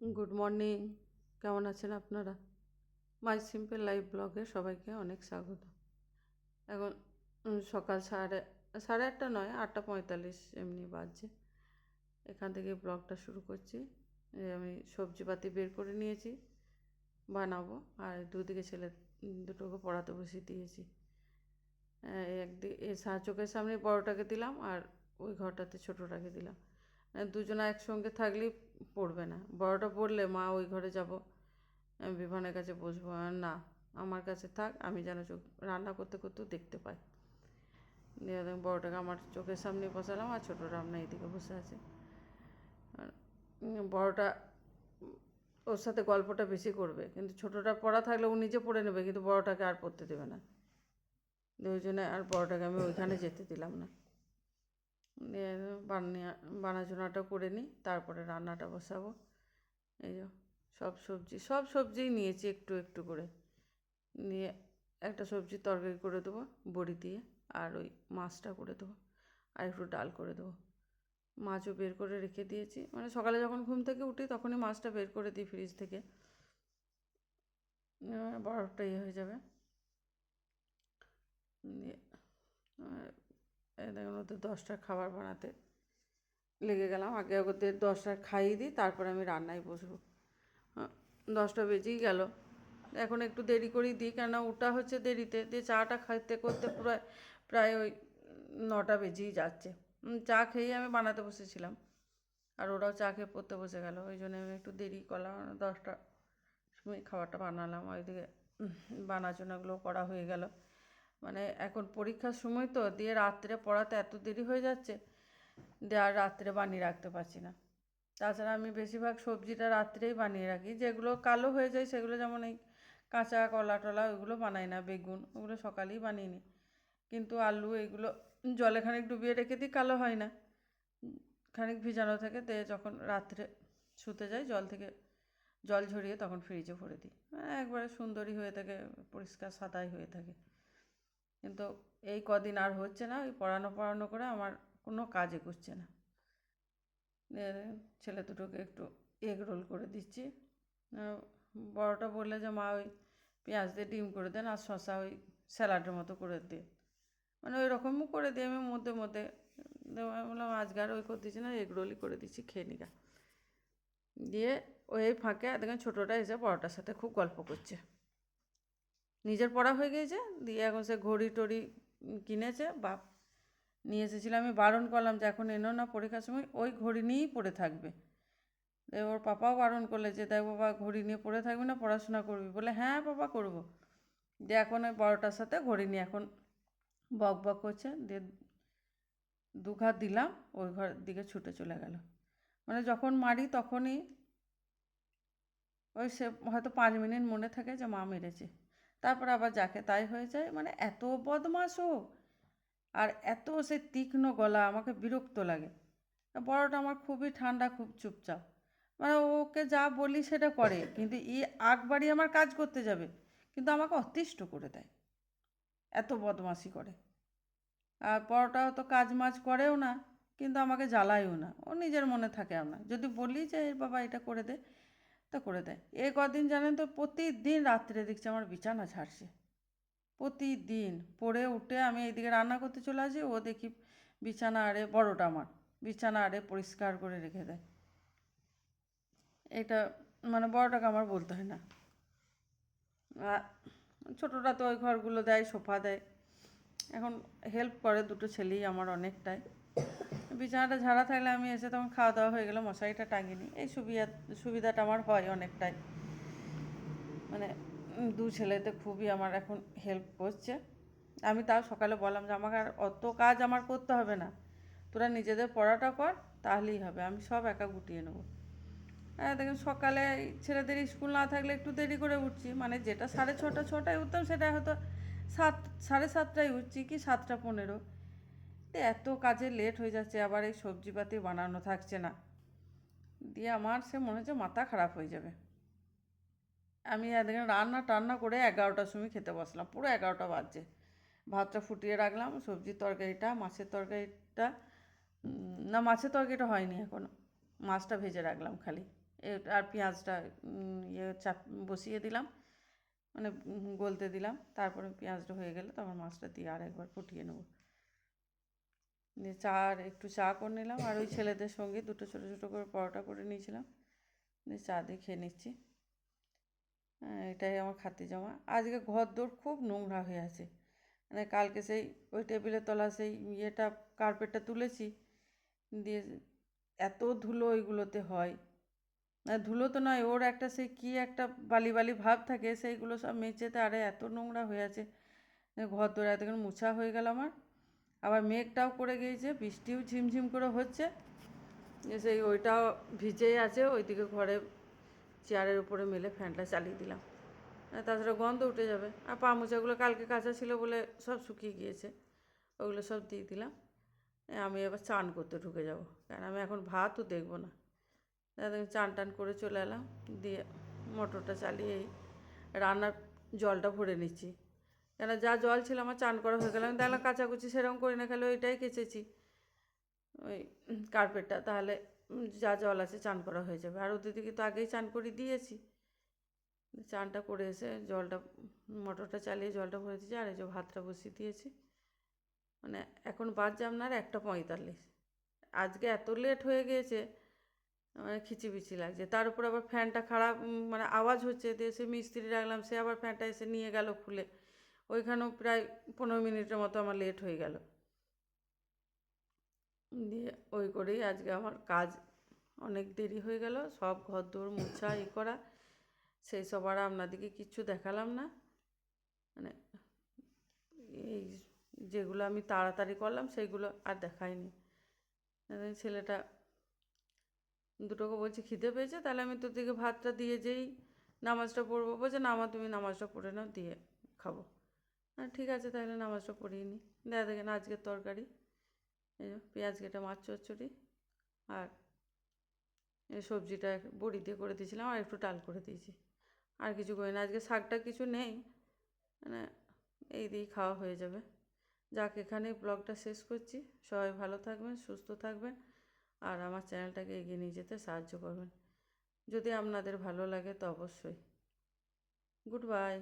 Good morning. কেমন আছেন আপনারা? মাই সিম্পল লাইফ ব্লগে সবাইকে অনেক স্বাগত। এখন সকাল সাড়ে সাড়ে আটটা নয়, আটটা পঁয়তাল্লিশ এমনি বাজছে। এখান থেকে ব্লগটা শুরু করছি। আমি সবজিপাতি বের করে নিয়েছি, বানাবো, আর দুদিকে ছেলে দুটোকে পড়াতে বসিয়ে দিয়েছি। একদিকে চোখের সামনে বড়টাকে দিলাম, আর ওই ঘরটাতে ছোটোটাকে দিলাম। দুজনা একসঙ্গে থাকলেই পড়বে না। বড়টা পড়লে, মা, ওই ঘরে যাব। বিভানের কাছে বসবো। না, আমার কাছে থাক, আমি যেন চোখ, রান্না করতে করতেও দেখতে পাই। দিয়ে বড়টাকে আমার চোখের সামনে বসালাম আর ছোটোটা আপনার এইদিকে বসে আছে। বড়টা ওর সাথে গল্পটা বেশি করবে, কিন্তু ছোটোটা পড়া থাকলে ও নিজে পড়ে নেবে, কিন্তু বড়টাকে আর পড়তে দেবে না। ওই জন্য আর বড়টাকে আমি ওইখানে যেতে দিলাম না। বানিয়ে, বানাচোনাটা করে নিই, তারপরে রান্নাটা বসাবো। এই সব সবজি, সব সবজিই নিয়েছি একটু একটু করে। নিয়ে একটা সবজি তরকারি করে দেবো, বড়ি দিয়ে, আর ওই মাছটা করে দেবো, আর একটু ডাল করে দেবো। মাছও বের করে রেখে দিয়েছি। মানে সকালে যখন ঘুম থেকে উঠি, তখনই মাছটা বের করে দিই ফ্রিজ থেকে। বরফটা ইয়ে হয়ে যাবে। দিয়ে দেখুন ওদের দশটার খাবার বানাতে লেগে গেলাম। আগে ওদের দশটার খাইয়ে দিই, তারপরে আমি রান্নায় বসবো। দশটা বেজেই গেল। এখন একটু দেরি করেই দিই কেন ওটা হচ্ছে দেরিতে। দিয়ে চাটা খাইতে করতে প্রায় প্রায় ওই নটা বেজেই যাচ্ছে। চা খেয়েই আমি বানাতে বসেছিলাম। আর ওরাও চা খেয়ে পড়তে বসে গেল। ওই জন্য আমি একটু দেরি করলাম দশটা সময় খাবারটা বানালাম। ওইদিকে বানাচোনাগুলো করা হয়ে গেল। মানে এখন পরীক্ষার সময় তো, দিয়ে রাত্রে পড়াতে এত দেরি হয়ে যাচ্ছে, দিয়ে আর রাত্রে বানিয়ে রাখতে পারছি না। তাছাড়া আমি বেশিরভাগ সবজিটা রাত্রেই বানিয়ে রাখি, যেগুলো কালো হয়ে যায় সেগুলো যেমন এই কাঁচা কলা টলা ওগুলো বানাই না, বেগুন ওগুলো সকালেই বানিয়ে নিই। কিন্তু আলু এগুলো জলে খানিক ডুবিয়ে রেখে দিই, কালো হয় না। খানিক ভিজানো থাকে, দিয়ে যখন রাত্রে শুতে যাই, জল থেকে জল ঝরিয়ে তখন ফ্রিজে ভরে দিই। মানে একবারে সুন্দরী হয়ে থাকে, পরিষ্কার সাদাই হয়ে থাকে। কিন্তু এই কদিন আর হচ্ছে না, ওই পড়ানো পড়ানো করে আমার কোনো কাজে করছে না। ছেলে দুটোকে একটু এগ রোল করে দিচ্ছি। বড়টা বললে যে, মা, ওই পেঁয়াজ দিয়ে ডিম করে দেন আর শশা ওই স্যালাডের মতো করে দিয়ে মানে ওই রকমও করে দিই আমি মধ্যে মধ্যে বললাম, আজকে আর ওই করে দিচ্ছি না এগ রোলই করে দিচ্ছি, খেয়ে নিগা দিয়ে ওই ফাঁকে দেখেন ছোটোটা এসে বড়টার সাথে খুব গল্প করছে। নিজের পড়া হয়ে গিয়েছে, দিয়ে এখন সে ঘড়ি টড়ি কিনেছে, বাপ নিয়ে এসেছিলাম আমি বারণ করলাম যে এখন এনো না পরীক্ষার সময়, ওই ঘড়ি নিয়েই পড়ে থাকবে। ওর পাপাও বারণ করলে যে, দেখ বাবা, ঘড়ি নিয়ে পড়ে থাকবি না, পড়াশোনা করবি? বলে হ্যাঁ বাবা, করব। দিয়ে এখন ওই বড়টার সাথে ঘড়ি নিয়ে এখন বক বক করছে, দিয়ে দু ঘাত দিলাম, ওই ঘর দিকে ছুটে চলে গেল। মানে যখন মারি তখনই ওই সে হয়তো পাঁচ মিনিট মনে থাকে যে মা মেরেছে। তারপর আবার যাকে তাই হয়ে যায় মানে এত বদমাশ ও। আর এত সে তীক্ষ্ণ গলা, আমাকে বিরক্ত লাগে। বড়টা আমার খুবই ঠান্ডা, খুব চুপচাপ। মানে ওকে যা বলি সেটা করে, কিন্তু ই আগ আমার কাজ করতে যাবে, কিন্তু আমাকে অতিষ্ঠ করে দেয়। এত বদমাশি করে। আর বড়টাও তো কাজ মাজ করেও না, কিন্তু আমাকে জ্বালায়ও না। ও নিজের মনে থাকে না যদি বলি যে "এই বাবা, এটা করে দে। তা করে দেয়। এ কদিন জানেন তো, প্রতিদিন রাত্রে দেখছি আমার বিছানা ছাড়ছে। প্রতিদিন পড়ে উঠে আমি এইদিকে রান্না করতে চলে আসি, ও দেখি বিছানা আড়ে বড়টা আমার, বিছানা আড়ে পরিষ্কার করে রেখে দেয়। এটা মানে বড়টাকে আমার বলতে হয় না। আর ছোটোটা তো ওই ঘরগুলো দেয়, সোফা দেয়। এখন হেল্প করে দুটো ছেলেই আমার অনেকটাই। বিছানাটা ঝাড়া থাকলে আমি এসে তখন খাওয়া দাওয়া হয়ে গেলে, মশারিটা টাঙিয়ে নিই এই সুবিধা, সুবিধাটা আমার হয় অনেকটাই। মানে দু ছেলেতে খুবই আমার এখন হেল্প করছে। আমি তাও সকালে বললাম যে, আমাকে আর অত কাজ আমার করতে হবে না। তোরা নিজেদের পড়াটা কর, তাহলেই হবে। আমি সব একা গুটিয়ে নেব। হ্যাঁ দেখুন, সকালে ছেলেদের স্কুল না থাকলে একটু দেরি করে উঠছি। মানে যেটা সাড়ে ছটা, ছটায় উঠতাম, সেটা হয়তো সাত, সাড়ে সাতটায় উঠছি কি সাতটা পনেরো। এত কাজে লেট হয়ে যাচ্ছে, আবার এই সবজিপাতি বানানো থাকছে না। দিয়ে আমার সে মনে হচ্ছে মাথা খারাপ হয়ে যাবে। আমি এদিকে রান্না টান্না করে এগারোটার সময় খেতে বসলাম, পুরো এগারোটা বাজছে। ভাতটা ফুটিয়ে রাখলাম, সবজির তরকারিটা, মাছের তরকারিটা না মাছের তরকারিটা হয়নি এখনও। মাছটা ভেজে রাখলাম খালি। আর পেঁয়াজটা ইয়ে চাপ, বসিয়ে দিলাম মানে গলতে দিলাম, তারপরে পেঁয়াজটা হয়ে গেলে তখন মাছটা দিয়ে আর একবার ফুটিয়ে নেব। দিয়ে চা আর একটু চা করে নিলাম আর ওই ছেলেদের সঙ্গে দুটো ছোটো ছোটো করে পরোটা করে নিয়েছিলাম। দিয়ে চা দিয়ে খেয়ে নিচ্ছি। হ্যাঁ, এটাই আমার খাতি জমা। আজকে ঘর দোর খুব নোংরা হয়ে আছে। মানে কালকে সেই ওই টেবিলের তলা সেই ইয়েটা কার্পেটটা তুলেছি। দিয়ে এত ধুলো ওইগুলোতে হয়। ধুলো তো নয় ওর একটা সেই কী একটা বালি বালি ভাব থাকে সেইগুলো সব মেঝেতে আরে এত নোংরা হয়ে আছে। ঘর দোর এতক্ষণ মোছা হয়ে গেল আমার। আবার মেঘটাও করে গিয়েছে, বৃষ্টিও ঝিমঝিম করে হচ্ছে। সেই ওইটাও ভিজেই আছে, ওইদিকে ঘরে চেয়ারের উপরে মেলে ফ্যানটা চালিয়ে দিলাম। তাছাড়া গন্ধ উঠে যাবে। আর পা মোচাগুলো কালকে কাঁচা ছিল বলে সব শুকিয়ে গিয়েছে, ওগুলো সব দিয়ে দিলাম। আমি এবার চান করতে ঢুকে যাব, কারণ আমি এখন ভাতও দেখব না। চান টান করে চলে এলাম, দিয়ে মোটরটা চালিয়েই রান্নার জলটা ভরে নিচ্ছি। কেন যা জল ছিল আমার চান করা হয়ে গেল। আমি দেখলাম কাচাকুচি সেরকম করি না, খালি ওইটাই কেচেছি। ওই কার্পেটটা তাহলে যা জল আছে চান করা হয়ে যাবে। আর ওদের দিকে তো আগেই চান করে দিয়েছি। চানটা করে এসে জলটা, মোটরটা চালিয়ে জলটা ভরে দিয়েছি, আর এই যে ভাতটা বসিয়ে দিয়েছি। মানে এখন বাজছে আপনার একটা পঁয়তাল্লিশ। আজকে এত লেট হয়ে গিয়েছে মানে খিচিবিচি লাগছে। তার উপর আবার ফ্যানটা খারাপ মানে আওয়াজ হচ্ছে, দিয়ে সে মিস্ত্রি রাখলাম, সে আবার ফ্যানটা এসে নিয়ে গেল খুলে। ওইখানেও প্রায় পনেরো মিনিটের মতো আমার লেট হয়ে গেল। দিয়ে ওই করেই আজকে আমার কাজ অনেক দেরি হয়ে গেল, সব ঘর দৌড় মোছা ই করা, সেই সব আর আপনাদেরকে কিচ্ছু দেখালাম না। মানে এই যেগুলো আমি তাড়াতাড়ি করলাম সেইগুলো আর দেখাইনি। এই ছেলেটা দুটোকে বলছি, খিদে পেয়েছে? তাহলে আমি তোর দিকে ভাতটা দিয়ে যেই নামাজটা পড়ব। বলছে, না আমার তুমি নামাজটা পড়ে নাও, দিয়ে খাব। ঠিক আছে, তাহলে নামাজটা পড়িয়ে নিই দেখা দেখেন আজকের তরকারি। পেঁয়াজ কেটে মাছ চচ্চড়ি আর সবজিটা বড়ি দিয়ে করে দিয়েছিলাম আর একটু ডাল করে দিয়েছি। আর কিছু করি না, আজকে শাকটা কিছু নেই। মানে এই দিয়েই খাওয়া হয়ে যাবে। যাক, এখানেই ব্লগটা শেষ করছি। সবাই ভালো থাকবেন, সুস্থ থাকবেন আর আমার চ্যানেলটাকে এগিয়ে নিয়ে যেতে সাহায্য করবেন। যদি আপনাদের ভালো লাগে তো অবশ্যই। Good bye.